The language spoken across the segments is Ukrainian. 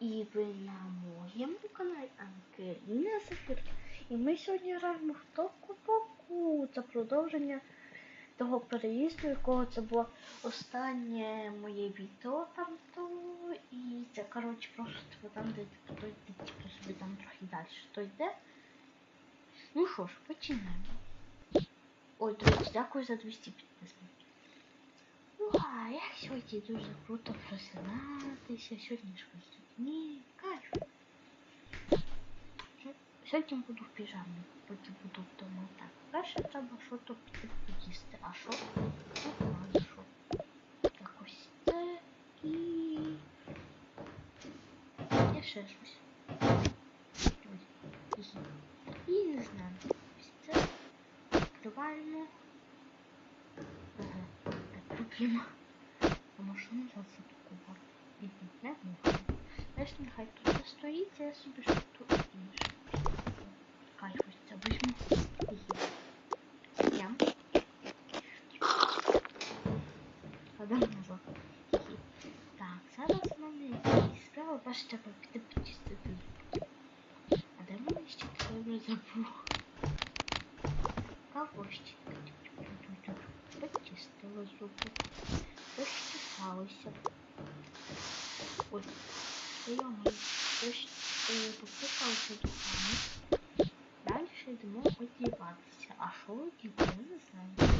І ви на моєму каналі Ангеліна Сафір. І ми сьогодні граємо в Току-Боку. Це продовження того переїзду, якого це було останнє моє відео там то. І це, коротше, просто типу, там, де йде, типу, собі там трохи далі то йде. Ну що ж, починаємо. Ой, друзі, дякую за 200 підписників. Ну, а як сьогодні дуже круто просинатися, сьогодні ж вихідні, кайф. Сьогодні буду в піжамі, поки буду вдома. Так, перше треба щось піти поїсти. А що? Знаю, що. Якось це і... І ще щось. І не знаю. Ось це. Відкриваємо. Ага, так, купимо. А машину за це купувати. Не. Знаєш, нехай тут стоїть, я собі тут інше. Кайф ось це візьму. Ям. Кладемо назад. Так, зараз в мене якісь справи, перше треба. А де мене ще треба забув? Кавощика. Почистила зуби. Розчесалися. Ой, прийоми. Попиталися духами. Далі йдемо одіватися. А що одіти? Я не знаю.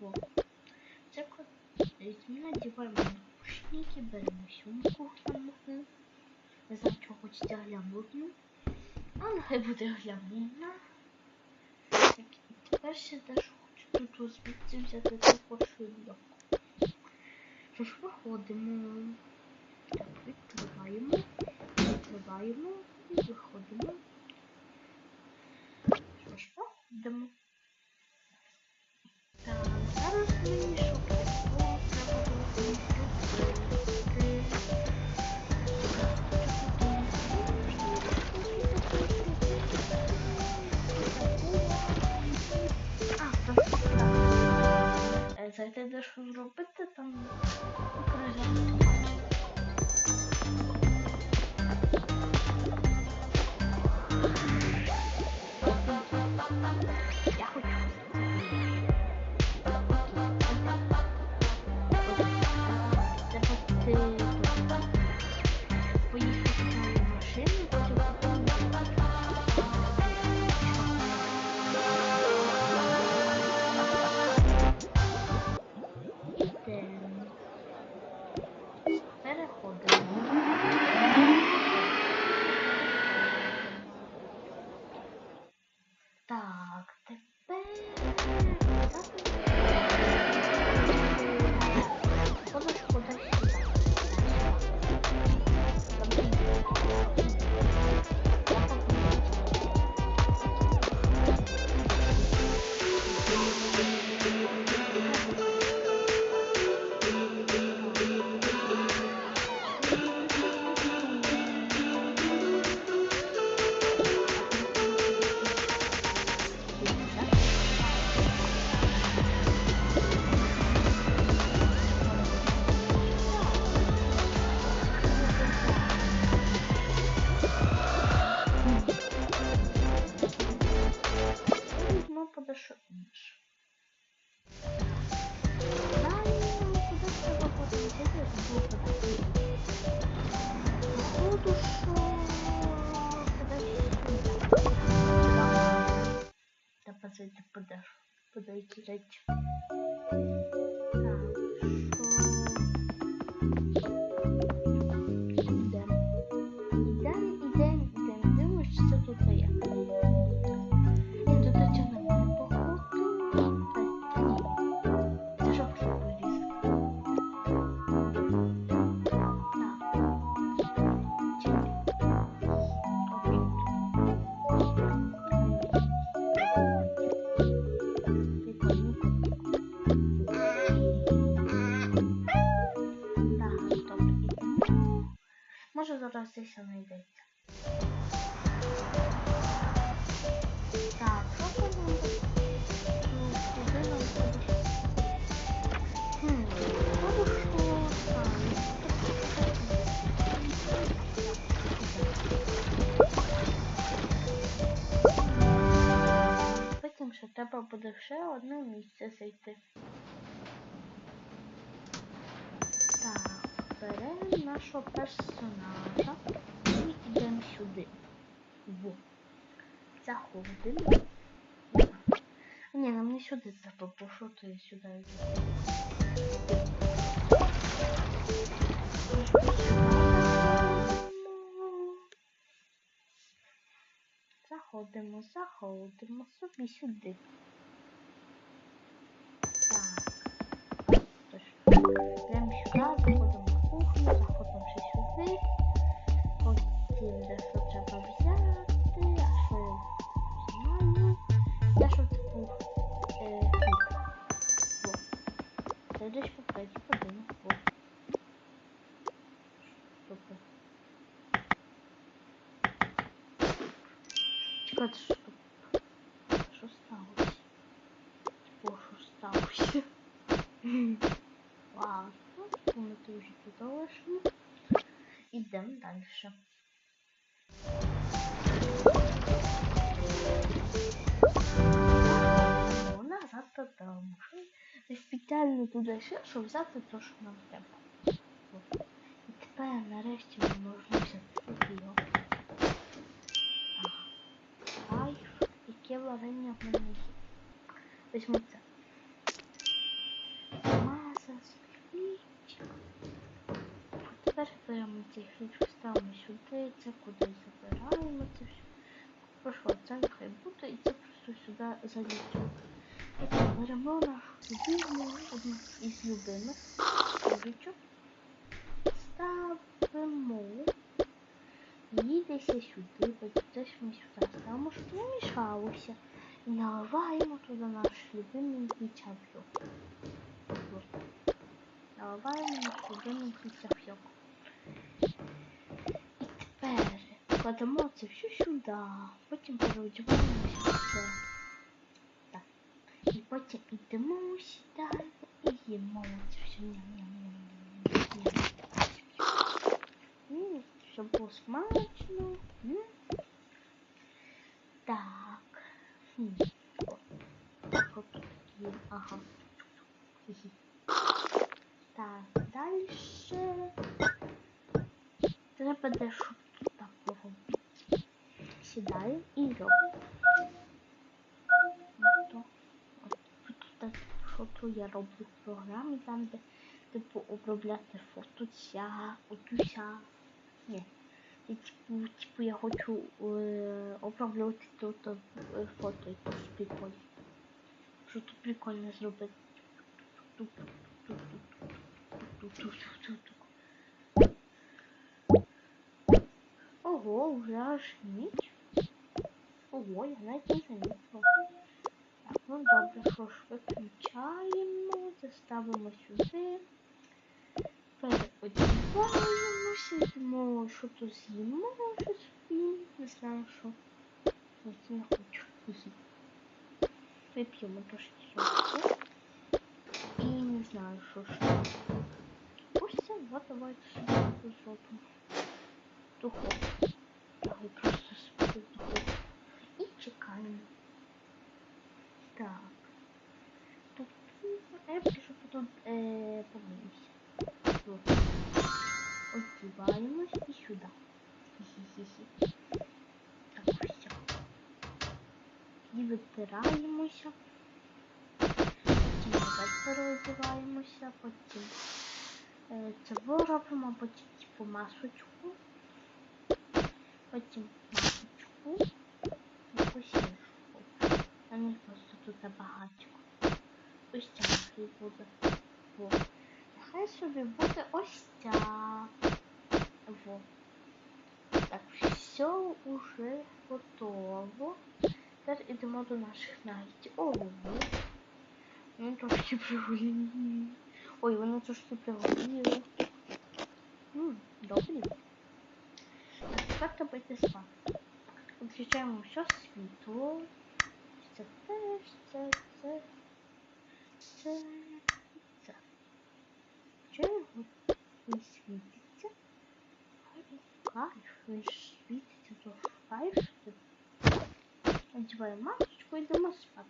О, це кот. Ми надіваємо наушники, беремо сумку гламурну. Не знаю, чого хочеться глянути. Але буде глянутна. Тепер ще теж хочу тут звідси взяти шильок. Зайти дещо зробити, там переглянути Походу, що кудись сюди. Треба зайти все, що знайдеться. Так, що? Ну, хм, або що там? Потім ще треба буде ще одне місце зайти. Нашого персонажа і йдемо сюди. Во. Заходимо. Ні, нам не сюди треба, бо що ти сюди йдеш? Заходимо, заходимо собі сюди. Так. Прямо сюди, Чекайте, що? Що сталося? Що сталося? Ладно, ми тут вже тут залишимо. Ідемо. Ну, назад додому. Я спеціально туди ще, щоб взяти те, що нам треба. І тепер нарешті ми можемо взяти його. Є. Візьму це. Маса хлібчик. Тепер беремо цей хліб, ставимо сюди, це куди забираємо це все. Прошу, це нехай буде і це просто сюди заліплю. І так, беремо нашу любиму, одну із любимих. Ставимо. Їдеся сюди, десь ми сюди ставимо, щоб не мішалося. І наливаємо туди наш любимий чап'йок. Наливаємо наш любимий чап'йок. І тепер кладемо це все сюди, потім переодіваємося в це. Так. І потім йдемо сюди і їмо це все. Ням-ням-ням-ням. М, Щоб було смачно. Так. Є? Ага. Так, далі. Треба дещо тут так. Сідаю і роблю. Що то я роблю в програмі, там де типу обробляти фото ця, отуся. Ні. И типа типа я хочу е, обробляти тут е, фото якісь прикольні. Що тут прикольно зробити. Тут, тут, тут, тут, тут, тут. Ого, уже аж ніч. Ого, я навіть не замітила. Так, ну добре, що ж, виключаємо, заставимо сюди, переодіваємо йдемо, що то з'їмо, щось собі. Не знаю, що. Ні, не хочу. Вип'ємо трошки. І не знаю, що ще. Ось це, давайте таку зробимо. Духовку. Давай просто собі в духовку. І чекаємо. Так. Тут я пишу тут е, помиюся. Тут. Одіваємось і сюди. Хі-хі-хі-хі. Так, все. І витираємося. Потім опять переодіваємося, потім е, це робимо, потім типу масочку. Потім масочку. І іншу. А не просто тут багатько. Ось ця буде. Во. Нехай собі буде ось ця. Во. Так, все уже готово. Тепер йдемо до наших нагідів. Ого. Вони трошки пригоріли. Ой, вони трошки пригоріли. Ммм, добрі. Так, тепер треба йти спати. Включаємо все світло. Це теж, це, це, це, це. Чого він світиться? Кайф, він світиться, то кайф. Одіваю масочку і йдемо спати.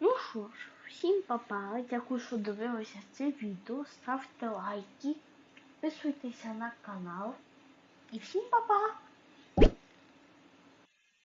Ну що ж, всім папа. Дякую, що дивилися це відео. Ставте лайки, підписуйтеся на канал. І всім папа!